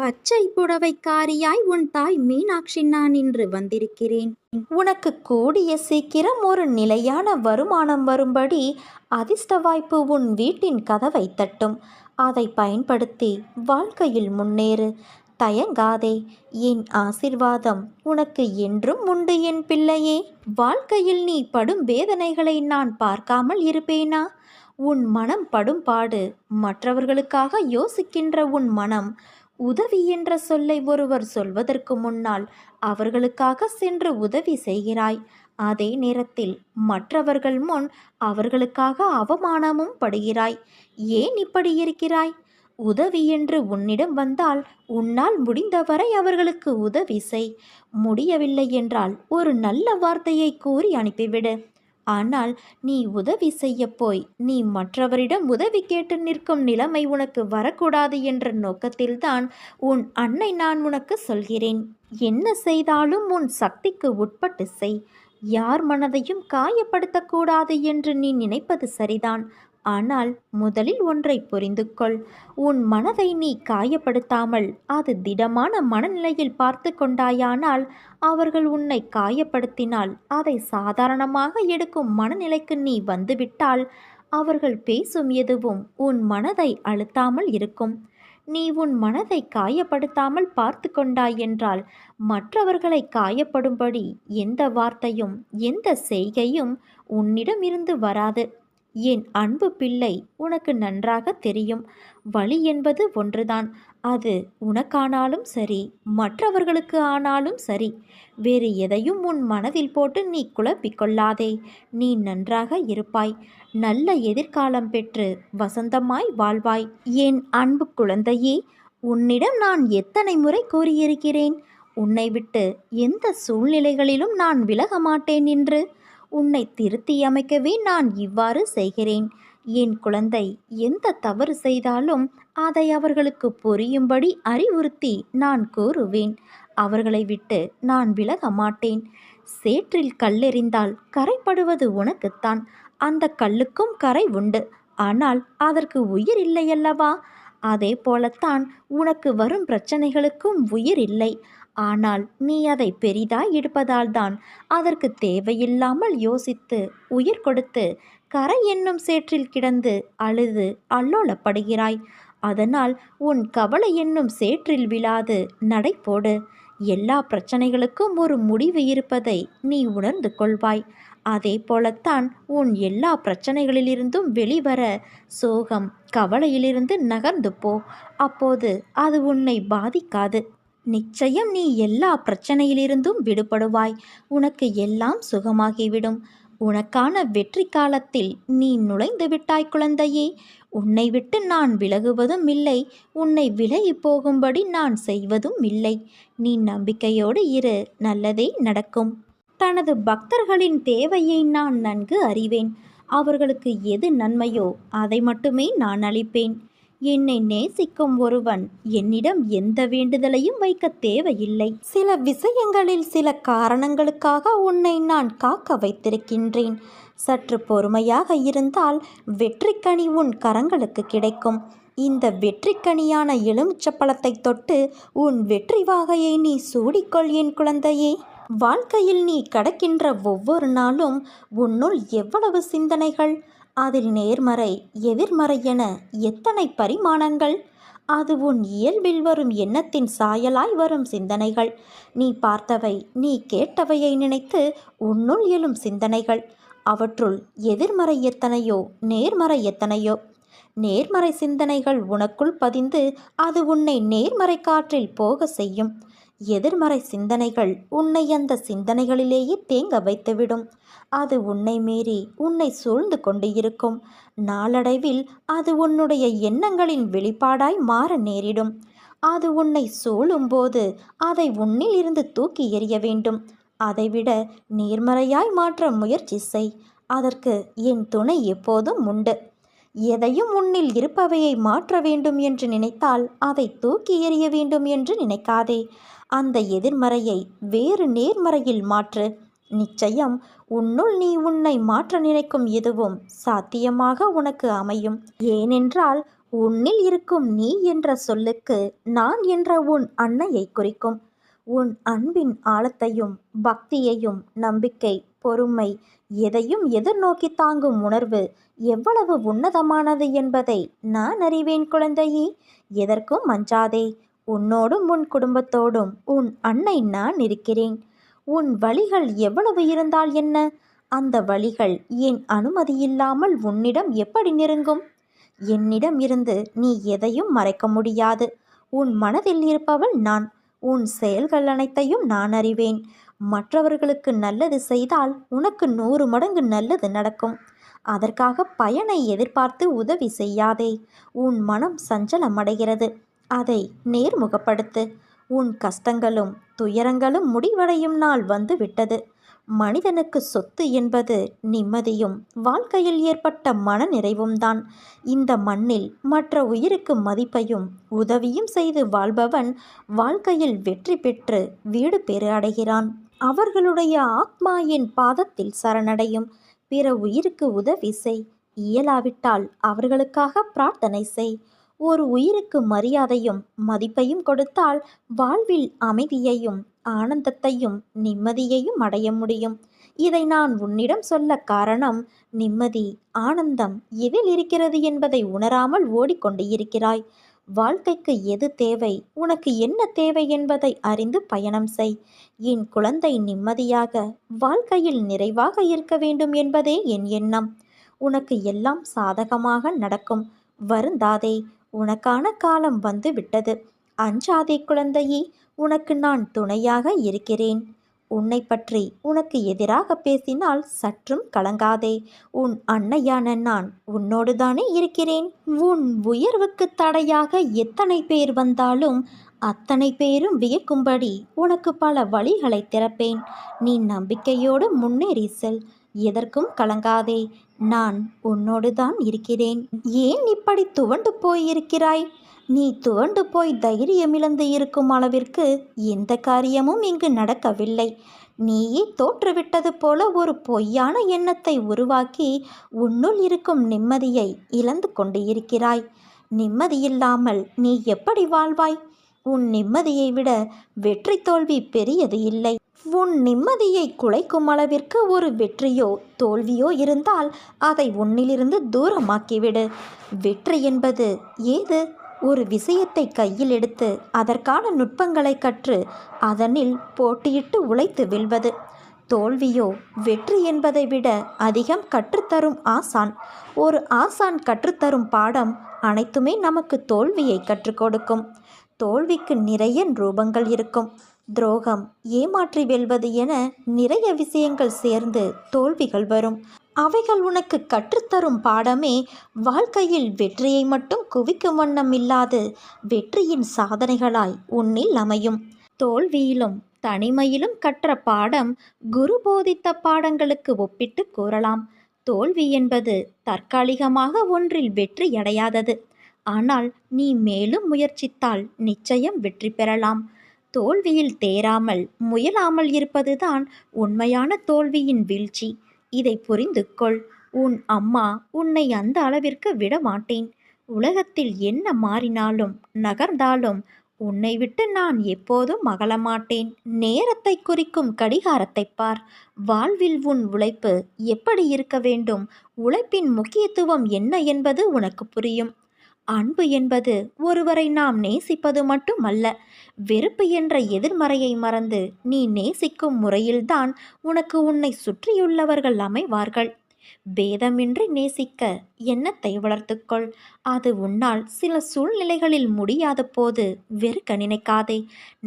பச்சை புடவைக்காரியாய் உன் தாய் மீனாட்சி நான் இன்று வந்திருக்கிறேன். உனக்கு கூடிய சீக்கிரம் ஒரு நிலையான வருமானம் வரும்படி அதிர்ஷ்ட வாய்ப்பு உன் வீட்டின் கதவை தட்டும். அதை பயன்படுத்தி வாழ்க்கையில் முன்னேறு. தயங்காதே என் ஆசிர்வாதம் உனக்கு என்றும் உண்டு என் பிள்ளையே. வாழ்க்கையில் நீ படும் வேதனைகளை நான் பார்க்காமல் இருப்பேனா? உன் மனம் படும் பாடு மற்றவர்களுக்காக யோசிக்கின்ற உன் மனம் உதவி என்ற சொல்லை ஒருவர் சொல்வதற்கு முன்னால் அவர்களுக்காக சென்று உதவி செய்கிறாய். அதே நேரத்தில் மற்றவர்கள் முன் அவர்களுக்காக அவமானமும் படுகிறாய். ஏன் இப்படி இருக்கிறாய்? உதவி என்று உன்னிடம் வந்தால் உன்னால் முடிந்தவரை அவர்களுக்கு உதவி செய். முடியவில்லை என்றால் ஒரு நல்ல வார்த்தையை கூறி அனுப்பிவிடு. ஆனால் நீ உதவி செய்ய போய் நீ மற்றவரிடம் உதவி கேட்டு நிற்கும் நிலைமை உனக்கு வரக்கூடாது என்ற நோக்கத்தில்தான் உன் அன்னை நான் உனக்கு சொல்கிறேன். என்ன செய்தாலும் உன் சக்திக்கு உட்பட்டு செய். யார் மனதையும் காயப்படுத்தக்கூடாது என்று நீ நினைப்பது சரிதான். ஆனால் முதலில் ஒன்றை புரிந்து கொள் உன் மனதை நீ காயப்படுத்தாமல் அது திடமான மனநிலையில் பார்த்து கொண்டாயானால் அவர்கள் உன்னை காயப்படுத்தினால் அதை சாதாரணமாக எடுக்கும் மனநிலைக்கு நீ வந்துவிட்டால் அவர்கள் பேசும் எதுவும் உன் மனதை அழுத்தாமல் இருக்கும். நீ உன் மனதை காயப்படுத்தாமல் பார்த்து கொண்டாய் என்றால் மற்றவர்களை காயப்படும்படி எந்த வார்த்தையும் எந்த செய்கையும் உன்னிடமிருந்து வராது. என் அன்பு பிள்ளை உனக்கு நன்றாக தெரியும். வழி என்பது ஒன்றுதான். அது உனக்கானாலும் சரி மற்றவர்களுக்கு ஆனாலும் சரி. வேறு எதையும் உன் மனதில் போட்டு நீ குழப்பிக் கொள்ளாதே. நீ நன்றாக இருப்பாய். நல்ல எதிர்காலம் பெற்று வசந்தமாய் வாழ்வாய். என் அன்பு குழந்தையே உன்னிடம் நான் எத்தனை முறை கூறியிருக்கிறேன்? உன்னை விட்டு எந்த சூழ்நிலைகளிலும் நான் விலக மாட்டேன் என்று உன்னை திருத்தி அமைக்கவே நான் இவ்வாறு செய்கிறேன். என் குழந்தை எந்த தவறு செய்தாலும் அதை அவர்களுக்கு புரியும்படி அறிவுறுத்தி நான் கூறுவேன். அவர்களை விட்டு நான் விலக மாட்டேன். சேற்றில் கல்லெறிந்தால் கரைப்படுவது உனக்குத்தான். அந்த கல்லுக்கும் கரை உண்டு. ஆனால் அதற்கு உயிர் இல்லையல்லவா? அதே போலத்தான் உனக்கு வரும் பிரச்சனைகளுக்கும் உயிர் இல்லை. ஆனால் நீ அதை பெரிதாய் எடுப்பதால் தான் அதற்கு தேவையில்லாமல் யோசித்து உயிர் கொடுத்து கரை என்னும் சேற்றில் கிடந்து அழுது அல்லோலப்படுகிறாய். அதனால் உன் கவலை என்னும் சேற்றில் விழாது நடை போடு. எல்லா பிரச்சனைகளுக்கும் ஒரு முடிவு இருப்பதை நீ உணர்ந்து கொள்வாய். அதே போலத்தான் உன் எல்லா பிரச்சனைகளிலிருந்தும் வெளிவர சோகம் கவலையிலிருந்து நகர்ந்து போ. அப்போது அது உன்னை பாதிக்காது. நிச்சயம் நீ எல்லா பிரச்சனையிலிருந்தும் விடுபடுவாய். உனக்கு எல்லாம் சுகமாகிவிடும். உனக்கான வெற்றி காலத்தில் நீ நுழைந்து விட்டாய் குழந்தையே. உன்னை விட்டு நான் விலகுவதும் இல்லை. உன்னை விலகி போகும்படி நான் செய்வதும் இல்லை. நீ நம்பிக்கையோடு இரு. நல்லதே நடக்கும். தனது பக்தர்களின் தேவையை நான் நன்கு அறிவேன். அவர்களுக்கு எது நன்மையோ அதை மட்டுமே நான் அளிப்பேன். என்னை நேசிக்கும் ஒருவன் என்னிடம் எந்த வேண்டுதலையும் வைக்க தேவையில்லை. சில விஷயங்களில் சில காரணங்களுக்காக உன்னை நான் காக்க வைத்திருக்கின்றேன். சற்று பொறுமையாக இருந்தால் வெற்றிக்கனி உன் கரங்களுக்கு கிடைக்கும். இந்த வெற்றிக்கனியான எலுமிச்சப்பழத்தை தொட்டு உன் வெற்றி வாகையை நீ சூடிக்கொள் என் குழந்தையே. வாழ்க்கையில் நீ கடக்கின்ற ஒவ்வொரு நாளும் உன்னுள் எவ்வளவு சிந்தனைகள்? அதில் நேர்மறை எதிர்மறை என எத்தனை பரிமாணங்கள்? அது உன் இயல்பில் வரும் எண்ணத்தின் சாயலாய் வரும் சிந்தனைகள். நீ பார்த்தவை நீ கேட்டவையை நினைத்து உன்னுள் எழும் சிந்தனைகள். அவற்றுள் எதிர்மறை எத்தனையோ நேர்மறை எத்தனையோ. நேர்மறை சிந்தனைகள் உனக்குள் பதிந்து அது உன்னை நேர்மறை காற்றில் போக செய்யும். எதிர்மறை சிந்தனைகள் உன்னை அந்த சிந்தனைகளிலேயே தேங்க வைத்துவிடும். அது உன்னை மீறி உன்னை சூழ்ந்து கொண்டு இருக்கும். நாளடைவில் அது உன்னுடைய எண்ணங்களின் வெளிப்பாடாய் மாற நேரிடும். அது உன்னை சூழும்போது அதை உன்னில் இருந்து தூக்கி எறிய வேண்டும். அதைவிட நேர்மறையாய் மாற்ற முயற்சி செய். அதற்கு என் துணை எப்போதும் உண்டு. எதையும் உன்னில் இருப்பவையை மாற்ற வேண்டும் என்று நினைத்தால் அதை தூக்கி எறிய வேண்டும் என்று நினைக்காதே. அந்த எதிர்மறையை வேறு நேர்மறையில் மாற்று. நிச்சயம் உன்னுள் நீ உன்னை மாற்ற நினைக்கும் எதுவும் சாத்தியமாக உனக்கு அமையும். ஏனென்றால் உன்னில் இருக்கும் நீ என்ற சொல்லுக்கு நான் என்ற உன் அன்னையை குறிக்கும். உன் அன்பின் ஆழத்தையும் பக்தியையும் நம்பிக்கை பொறுமை எதையும் எதிர்நோக்கி தாங்கும் உணர்வு எவ்வளவு உன்னதமானது என்பதை நான் அறிவேன் குழந்தையே. எதற்கும் மஞ்சாதே. உன்னோடும் உன் குடும்பத்தோடும் உன் அன்னை நான் இருக்கிறேன். உன் வழிகள் எவ்வளவு இருந்தால் என்ன? அந்த வழிகள் என் அனுமதியில்லாமல் உன்னிடம் எப்படி நெருங்கும்? என்னிடம் இருந்து நீ எதையும் மறைக்க முடியாது. உன் மனதில் இருப்பவள் நான். உன் செயல்கள் அனைத்தையும் நான் அறிவேன். மற்றவர்களுக்கு நல்லது செய்தால் உனக்கு நூறு மடங்கு நல்லது நடக்கும். அதற்காக பயனை எதிர்பார்த்து உதவி செய்யாதே. உன் மனம் சஞ்சலமடைகிறது. அதை நேர்முகப்படுத்து. உன் கஷ்டங்களும் துயரங்களும் முடிவடையும் நாள் வந்து விட்டது மனிதனுக்கு சொத்து என்பது நிம்மதியும் வாழ்க்கையில் ஏற்பட்ட மன நிறைவும் தான். இந்த மண்ணில் மற்ற உயிருக்கு மதிப்பையும் உதவியும் செய்து வாழ்பவன் வாழ்க்கையில் வெற்றி பெற்று வீடு பெறு அடைகிறான். அவர்களுடைய ஆத்மா என் பாதத்தில் சரணடையும். பிற உயிருக்கு உதவி செய். இயலாவிட்டால் அவர்களுக்காக பிரார்த்தனை செய். ஒரு உயிருக்கு மரியாதையும் மதிப்பையும் கொடுத்தால் வாழ்வில் அமைதியையும் ஆனந்தத்தையும் நிம்மதியையும் அடைய முடியும். இதை நான் உன்னிடம் சொல்ல காரணம் நிம்மதி ஆனந்தம் எதில் இருக்கிறது என்பதை உணராமல் ஓடிக்கொண்டு இருக்கிறாய். வாழ்க்கைக்கு எது தேவை உனக்கு என்ன தேவை என்பதை அறிந்து பயணம் செய். என் குழந்தை நிம்மதியாக வாழ்க்கையில் நிறைவாக இருக்க வேண்டும் என்பதே என் எண்ணம். உனக்கு எல்லாம் சாதகமாக நடக்கும். வருந்தாதே உனக்கான காலம் வந்து விட்டது அஞ்சாதே குழந்தையே உனக்கு நான் துணையாக இருக்கிறேன். உன்னை பற்றி உனக்கு எதிராக பேசினால் சற்றும் கலங்காதே. உன் அன்னையான நான் உன்னோடு தானே இருக்கிறேன். உன் உயர்வுக்கு தடையாக எத்தனை பேர் வந்தாலும் அத்தனை பேரும் வியக்கும்படி உனக்கு பல வழிகளை திறப்பேன். நீ நம்பிக்கையோடு முன்னேறி செல். எதற்கும் கலங்காதே. நான் உன்னோடு தான் இருக்கிறேன். ஏன் இப்படி துவண்டு போயிருக்கிறாய்? நீ துவண்டு போய் தைரியமிழந்து இருக்கும் அளவிற்கு எந்த காரியமும் இங்கு நடக்கவில்லை. நீயே தோற்றுவிட்டது போல ஒரு பொய்யான எண்ணத்தை உருவாக்கி உன்னுள் இருக்கும் நிம்மதியை இழந்து கொண்டு இருக்கிறாய் நிம்மதியில்லாமல் நீ எப்படி வாழ்வாய்? உன் நிம்மதியை விட வெற்றி தோல்வி பெரியது இல்லை. உன் நிம்மதியை குலைக்கும் அளவிற்கு ஒரு வெற்றியோ தோல்வியோ இருந்தால் அதை உன்னிலிருந்து தூரமாக்கிவிடு. வெற்றி என்பது ஏது? ஒரு விஷயத்தை கையில் எடுத்து அதற்கான நுட்பங்களை கற்று அதனில் போட்டியிட்டு உழைத்து வெல்வது. தோல்வியோ வெற்றி என்பதை விட அதிகம் கற்றுத்தரும் ஆசான். ஒரு ஆசான் கற்றுத்தரும் பாடம் அனைத்துமே நமக்கு தோல்வியை கற்றுக் கொடுக்கும். தோல்விக்கு நிறைய ரூபங்கள் இருக்கும். துரோகம் ஏமாற்றி வெல்வது என நிறைய விஷயங்கள் சேர்ந்து தோல்விகள் வரும். அவைகள் உனக்கு கற்றுத்தரும் பாடமே வாழ்க்கையில் வெற்றியை மட்டும் குவிக்கும் வண்ணம் இல்லாது வெற்றியின் சாதனைகளாய் உன்னில் அமையும். தோல்வியிலும் தனிமையிலும் கற்ற பாடம் குரு போதித்த பாடங்களுக்கு ஒப்பிட்டு கூறலாம். தோல்வி என்பது தற்காலிகமாக ஒன்றில் வெற்றி அடையாதது. ஆனால் நீ மேலும் முயற்சித்தால் நிச்சயம் வெற்றி பெறலாம். தோல்வியில் தேராமல் முயலாமல் இருப்பதுதான் உண்மையான தோல்வியின் வீழ்ச்சி. இதை புரிந்து கொள். உன் அம்மா உன்னை அந்த அளவிற்கு விட மாட்டேன். உலகத்தில் என்ன மாறினாலும் நகர்ந்தாலும் உன்னை விட்டு நான் எப்போதும் அகலமாட்டேன் நேரத்தை குறிக்கும் கடிகாரத்தை பார். வாழ்வில் உன் உழைப்பு எப்படி இருக்க வேண்டும்? உழைப்பின் முக்கியத்துவம் என்ன என்பது உனக்கு புரியும். அன்பு என்பது ஒருவரை நாம் நேசிப்பது மட்டுமல்ல. வெறுப்பு என்ற எதிர்மறையை மறந்து நீ நேசிக்கும் முறையில்தான் உனக்கு உன்னை சுற்றியுள்ளவர்கள் அமைவார்கள். பேதமின்றி நேசிக்க எண்ணத்தை வளர்த்துக்கொள். அது உன்னால் சில சூழ்நிலைகளில் முடியாத போது வெறுக்க நினைக்காதே.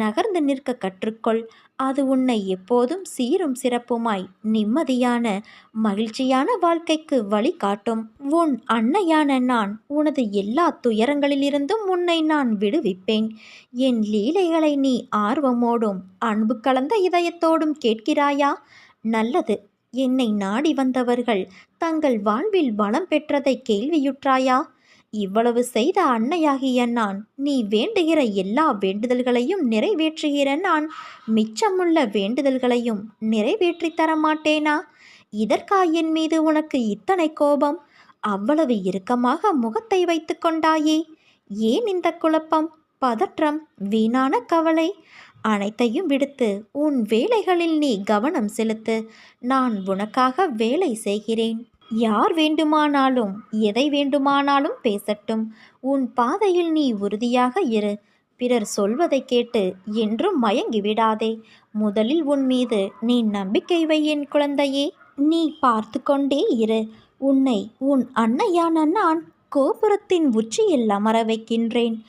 நகர்ந்து நிற்க கற்றுக்கொள். அது உன்னை எப்போதும் சீரும் சிறப்புமாய் நிம்மதியான மகிழ்ச்சியான வாழ்க்கைக்கு வழிகாட்டும். உன் அன்னையான நான் உனது எல்லா துயரங்களிலிருந்தும் உன்னை நான் விடுவிப்பேன். என் லீலைகளை நீ ஆர்வமோடும் அன்பு கலந்த இதயத்தோடும் கேட்கிறாயா? நல்லது. என்னை நாடி வந்தவர்கள் தங்கள் வாழ்வில் வளம் பெற்றதை கேள்வியுற்றாயா? இவ்வளவு செய்த அன்னையாகிய நான் நீ வேண்டுகிற எல்லா வேண்டுதல்களையும் நிறைவேற்றுகிற நான். மிச்சமுள்ள வேண்டுதல்களையும் நிறைவேற்றி தர மாட்டேனா? இதற்கா என் மீது உனக்கு இத்தனை கோபம்? அவ்வளவு இறுக்கமாக முகத்தை வைத்து கொண்டாயே. ஏன் இந்த குழப்பம்? பதற்றம் வீணான கவலை. அனைத்தையும் விடுத்து உன் வேலைகளில் நீ கவனம் செலுத்து. நான் உனக்காக வேலை செய்கிறேன். யார் வேண்டுமானாலும் எதை வேண்டுமானாலும் பேசட்டும். உன் பாதையில் நீ உறுதியாக இரு. பிறர் சொல்வதை கேட்டு என்றும் மயங்கி விடாதே. முதலில் உன் மீது நீ நம்பிக்கை வை என் குழந்தையே. நீ பார்த்து கொண்டே இரு. உன்னை உன் அன்னையான நான் கோபுரத்தின் உச்சியில் அமர வைக்கின்றேன்.